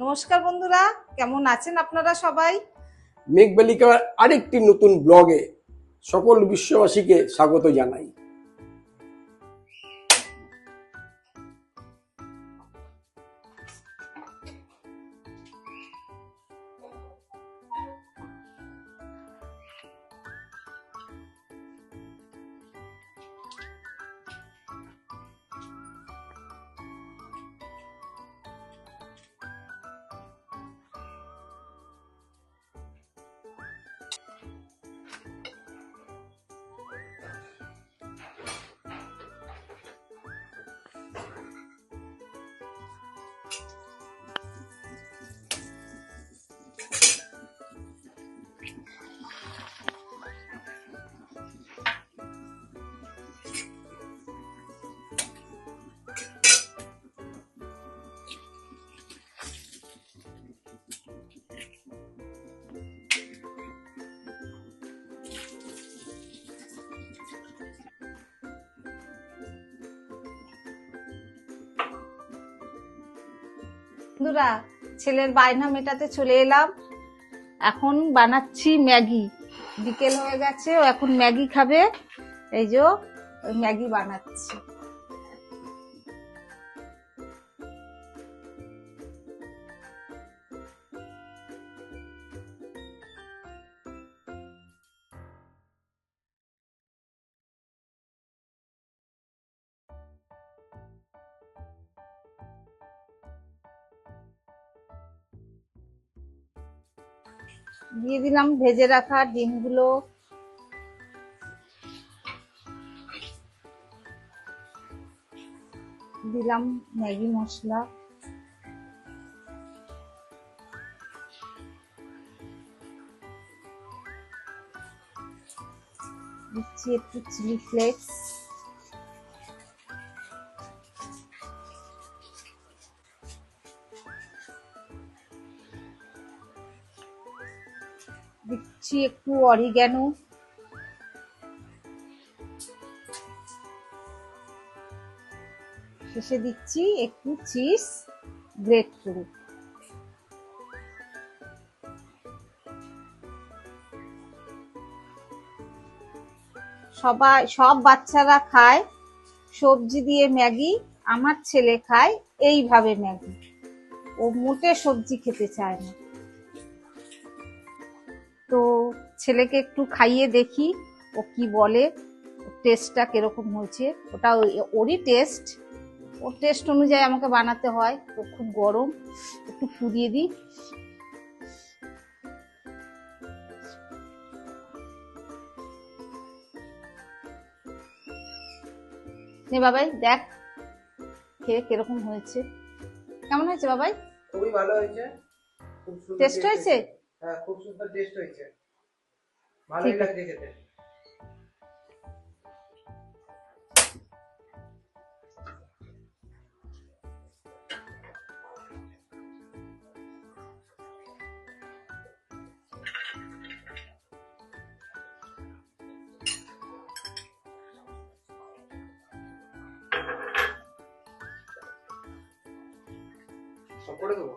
নমস্কার বন্ধুরা কেমন আছেন আপনারা সবাই? মেঘবালিকার আরেকটি নতুন ব্লগে সকল বিশ্ববাসীকে স্বাগত জানাই। বন্ধুরা, ছেলের বায়না মেটাতে চলে এলাম। এখন বানাচ্ছি ম্যাগি। বিকেল হয়ে গেছে, ও এখন ম্যাগি খাবে। এই যে ম্যাগি বানাচ্ছি। দিয়ে দিলাম ভেজে রাখা ডিমগুলো। দিলাম ম্যাগি মশলা। দিচ্ছি একটু চিলি ফ্লেক্স। দিচ্ছি একটু অরিগ্যানো। শেষে দিচ্ছি একটু চিজ গ্রেট করে সবাই, সব বাচ্চারা খায়, সবজি দিয়ে ম্যাগি, আমার ছেলে খায়, এইভাবে ম্যাগি। ও মোটে সবজি খেতে চায় না। ছেলেকে একটু খাইয়ে দেখি ও কি বলে টেস্টটা কীরকম হয়েছে। ওটা ওরই টেস্ট ওর টেস্ট অনুযায়ী আমাকে বানাতে হয় তো খুব গরম। একটু ফুরিয়ে দিই। নে বাবাই দেখ খেয়ে কীরকম হয়েছে। কেমন হয়েছে বাবাই? খুবই ভালো হয়েছে। টেস্ট হয়েছে? হ্যাঁ খুব সুন্দর টেস্ট হয়েছে। ভালোই ঠিক আছে। লাগছে খেতে সব করে দেবো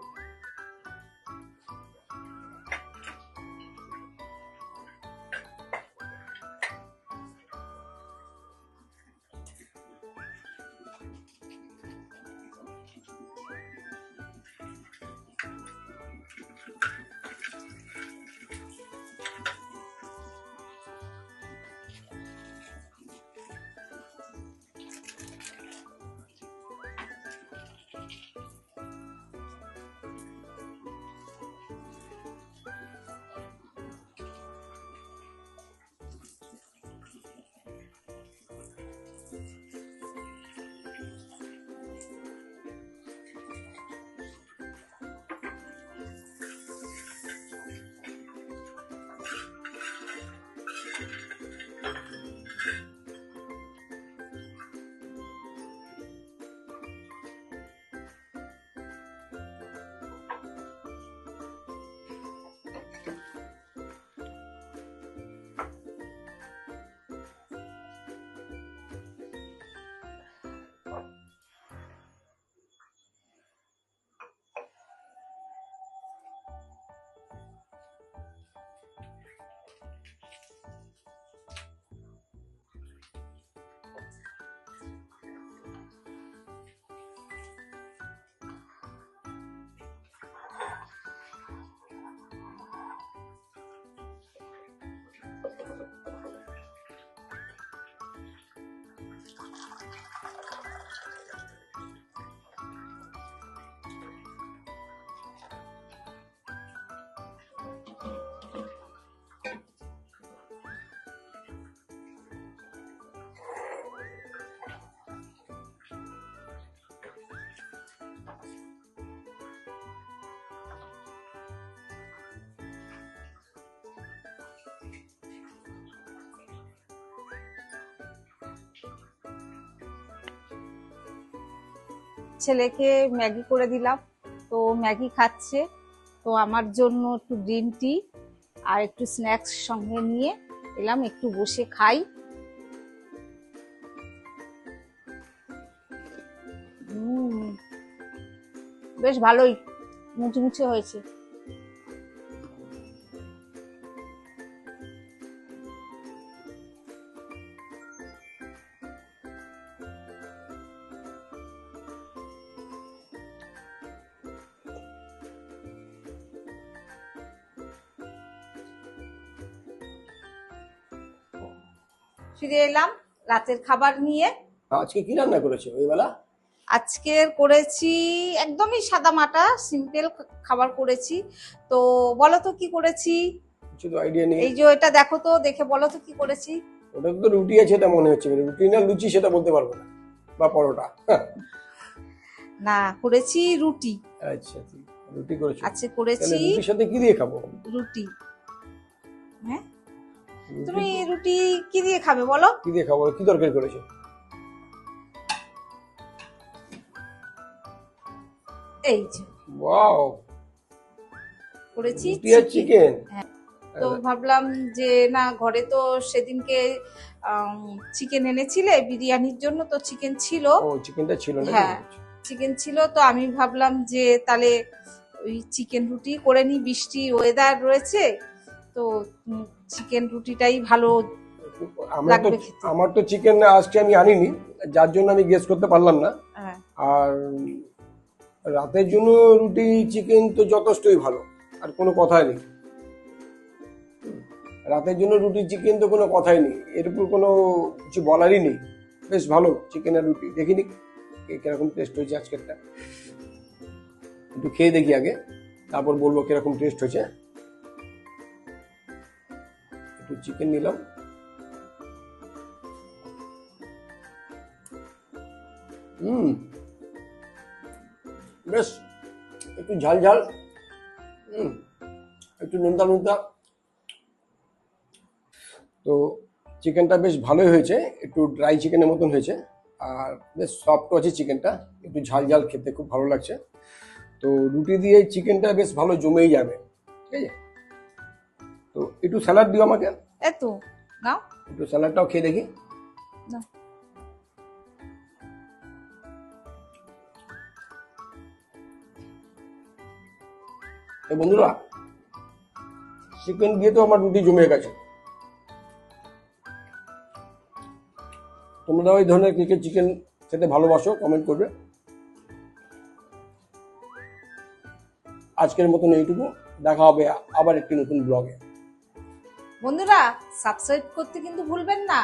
ছেলেকে ম্যাগি করে দিলাম। তো ম্যাগি খাচ্ছে। তো আমার জন্য একটু গ্রিন টি আর একটু স্ন্যাক্স সঙ্গে নিয়ে এলাম, একটু বসে খাই। বেশ ভালোই মুচমুচে হয়েছে। ফিরে এলাম রাতের খাবার নিয়ে। আজকে কি রান্না করেছ ওই বেলা আজকের করেছি একদমই সাদা মাটা সিম্পল খাবার করেছি। তো বলো তো কি করেছি? কিছু তো আইডিয়া নেই। এই যে এটা দেখো তো দেখে বলো তো কি করেছি? ওটা তো রুটি আছে এটা মনে হচ্ছে রুটি না লুচি সেটা বলতে পারব না বা পরোটা। না করেছি রুটি। আচ্ছা রুটি করেছ। আজকে করেছি রুটির সাথে কি দিয়ে খাব? রুটি। হ্যাঁ? তুমি রুটি কি দিয়ে খাবে বলো? কি দিয়ে খাব কি তরকারি করেছ? এই যে। ওয়াও। করেছি রুটি আর চিকেন তো ভাবলাম যে না ঘরে তো সেদিনকে চিকেন এনেছিলে বিরিয়ানির জন্য তো চিকেন ছিল। ও চিকেনটা ছিল না হ্যাঁ। চিকেন ছিল তো আমি ভাবলাম যে তাহলে ওই চিকেন রুটি করে নি বৃষ্টি ওয়েদার রয়েছে তো চিকেন রুটিটাই ভালো আমরা তো লাগবে আমার তো চিকেন আজকে আমি আনিনি যার জন্য আমি গেস করতে পারলাম না। হ্যাঁ, আর রাতের জন্য রুটি চিকেন তো যথেষ্টই ভালো আর কোনো কথাই নেই। রাতের জন্য রুটি চিকেন তো কোনো কথাই নেই। এর উপর কোনো কিছু বলারই নেই। বেশ ভালো চিকেন আর রুটি। দেখিনি কীরকম টেস্ট হয়েছে আজকেরটা। একটু খেয়ে দেখি আগে তারপর বলব কীরকম টেস্ট হয়েছে। একটু চিকেন নিলাম। হুম। বেশ, একটু ঝাল ঝাল। হুম, একটু নোনতা নোনতা। তো চিকেনটা বেশ ভালোই হয়েছে, একটু ড্রাই চিকেনের মতন হয়েছে। আর বেশ সফট আছে চিকেনটা, একটু ঝাল ঝাল খেতে খুব ভালো লাগছে। তো রুটি দিয়ে চিকেনটা বেশ ভালো জমেই যাবে, ঠিক আছে? তো একটু স্যালাড দিও আমাকে। এতো নাও একটু স্যালাডটাও খেয়ে দেখি। তো বন্ধুরা চিকেন দিয়ে তো আমার রুটি জমে গেছে। তোমরা ওই ধরনের কে কে চিকেন খেতে ভালোবাসো কমেন্ট করবে। আজকের মতন এইটুকু। দেখা হবে আবার একটি নতুন ব্লগে বন্ধুরা সাবস্ক্রাইব করতে কিন্তু ভুলবেন না।